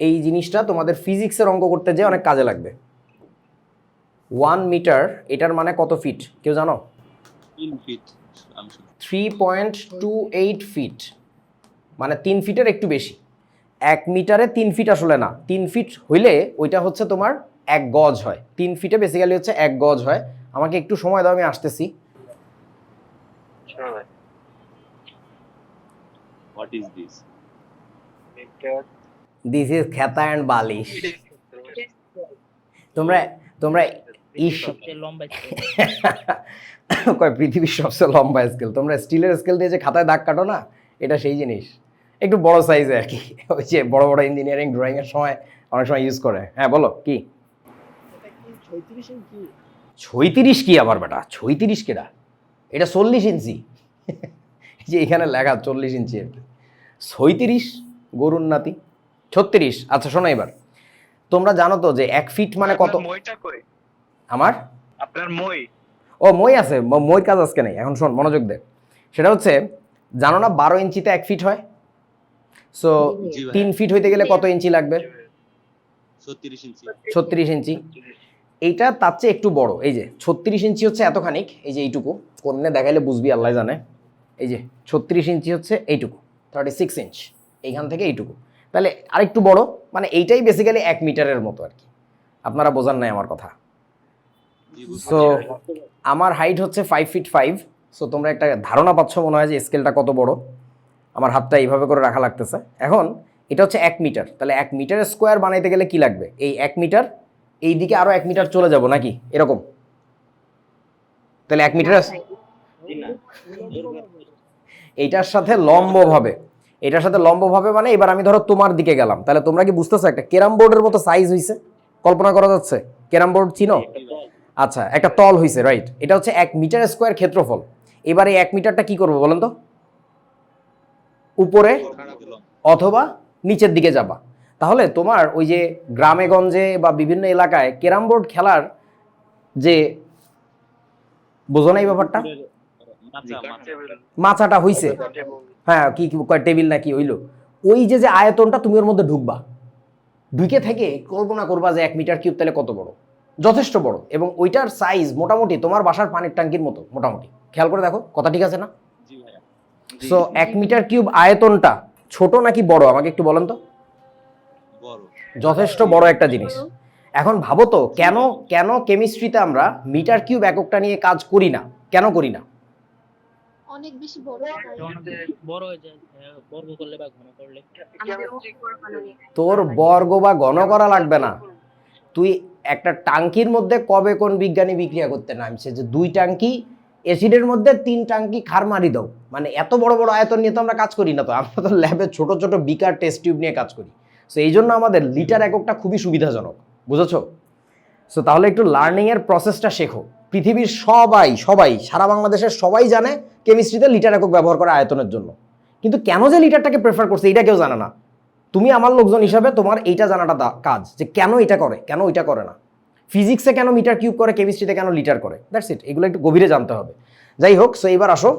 এই জিনিসটা তোমাদের ফিজিক্সের অঙ্ক করতে যেয়ে অনেক কাজে লাগবে। ওয়ান মিটার এটার মানে কত ফিট কেউ জানো? Three point two eight feet মানে তিন ফিটের একটু বেশি। এক মিটারে তিন ফিট আসলে না তিন ফিট হইলে ওইটা হচ্ছে তোমার এক গজ হয়। তিন ফিটে বেসিক্যালি হচ্ছে এক গজ হয়। আমাকে একটু সময় দাও আমি আসতেছি। What is this this is Kheta and বালিশ তোমরা তোমরা কয়, পৃথিবীর সবচেয়ে লম্বা স্কেল তোমরা স্টিলের স্কেল দিয়ে যে খাতায় দাগ কাটো না, এটা সেই জিনিস। একটু বড় সাইজে আর কি। ওই যে বড় বড় ইঞ্জিনিয়ারিং ড্রয়িং এর সময় অনেক সময় ইউজ করে। হ্যাঁ বলো, কি? ছয়ত্রিশ কি আবার বেটা? ছয়ত্রিশ কেটা এটা চল্লিশ ইঞ্চি। যে এখানে লেখা চল্লিশ ইঞ্চি আর কি। ছয়ত্রিশ গরুর নাতি। ছত্রিশ। আচ্ছা শোনো এবার। তোমরা জানো তো যে এক ফিট মানে কত? মইটা কই? আমার? আপনার মই? ও মই আছে। মই কাজ আজকে নেই। এখন শোন মনোযোগ দে। সেটা হচ্ছে জানো না বারো ইঞ্চিতে এক ফিট হয়? সো তিন ফিট হইতে গেলে কত ইঞ্চি লাগবে? ছত্রিশ ইঞ্চি। ছত্রিশ ইঞ্চি। এইটা তার চেয়ে একটু বড়। এই যে ছত্রিশ ইঞ্চি হচ্ছে এতখানিক। এই যে এইটুকু। কোনে দেখাইলে বুঝবি আল্লাহ জানে। এই যে ছত্রিশ ইঞ্চি হচ্ছে এইটুকু। থার্টি সিক্স ইঞ্চ এইখান থেকে এইটুকু। তাহলে আরেকটু বড় মানে এইটাই বেসিক্যালি এক মিটারের মতো আর কি। আপনারা বোঝান নাই আমার কথা। সো আমার হাইট হচ্ছে ফাইভ ফিট ফাইভ সো তোমরা একটা ধারণা পাচ্ছ মনে হয় যে স্কেলটা কত বড়। আমার হাতটা এইভাবে করে রাখা লাগতেছে। এখন এটা হচ্ছে এক মিটার তাহলে এক মিটার স্কোয়ার বানাইতে গেলে কি লাগবে? এই এক মিটার এই দিকে আরও এক মিটার চলে যাব নাকি? এরকম। তাহলে এক মিটার এইটার সাথে লম্বভাবে। এটার সাথে লম্বভাবে মানে এবার আমি ধরো তোমার দিকে গেলাম। তাহলে তোমরা কি বুঝতেছো একটা ক্যারাম বোর্ডের মতো সাইজ হইছে? কল্পনা করা যাচ্ছে? ক্যারাম বোর্ড চিনো? আচ্ছা একটা তল হইছে রাইট এটা হচ্ছে এক মিটার স্কোয়ার ক্ষেত্রফল। এবার এই এক মিটারটা কি করব বলেন তো? উপরে অথবা নিচের দিকে যাবা। তাহলে তোমার ওই যে গ্রামে গঞ্জে বা বিভিন্ন এলাকায় ক্যারাম বোর্ড খেলার যে বোঝো না এই ব্যাপারটা? মাচাটা হইছে। হ্যাঁ কি কি কয় টেবিল নাকি হইল। ওই যে যে আয়তনটা তুমি ওর মধ্যে ঢুকবা ঢুকে থেকে কল্পনা করবা যে এক মিটার কিউব তাহলে কত বড়? যথেষ্ট বড়। এবং ওইটার সাইজ মোটামুটি তোমার বাসার পানির ট্যাঙ্কির মতো মোটামুটি। খেয়াল করে দেখো কথা ঠিক আছে না? সো এক মিটার কিউব আয়তনটা ছোট নাকি বড়? আমাকে একটু বলেন তো। যথেষ্ট বড় একটা জিনিস। এখন ভাবো তো কেন কেন কেমিস্ট্রিতে আমরা মিটার কিউব এককটা নিয়ে কাজ করি না? কেন করি না? অনেক বেশি বড় বড় হয়ে যায় বর্গ করলে বা ঘন করলে। তোর বর্গ বা ঘন করা লাগবে না। তুই একটা টাঙ্কির মধ্যে কবে কোন বিজ্ঞানী বিক্রিয়া করতে নামছে? যে দুই টাঙ্কি অ্যাসিডের মধ্যে তিন টাঙ্কি খার মারি দাও। মানে এত বড় বড় আয়তন নিয়ে তো আমরা কাজ করি না তো। আমরা তো ল্যাবে ছোট ছোট বিকার টেস্ট টিউব নিয়ে কাজ করি। সো এই জন্য আমাদের লিটার এককটা খুবই সুবিধাজনক। বুঝেছ? সো তাহলে একটু লার্নিংয়ের প্রসেসটা শেখো। পৃথিবীর সবাই সবাই, সারা বাংলাদেশের সবাই জানে কেমিস্ট্রিতে লিটার একক ব্যবহার করে আয়তনের জন্য। কিন্তু কেন যে লিটারটাকে প্রেফার করছে, এটা কেউ জানে না। তুমি আমার লোকজন হিসাবে তোমার এইটা জানাটা কাজ, যে কেন এটা করে, কেন ওইটা করে না। ফিজিক্সে কেন মিটার কিউব করে কেমিস্ট্রিতে কেন লিটার করে? দ্যাটস ইট এগুলো একটু গভীরে জানতে হবে। যাই হোক সো এবার আসো।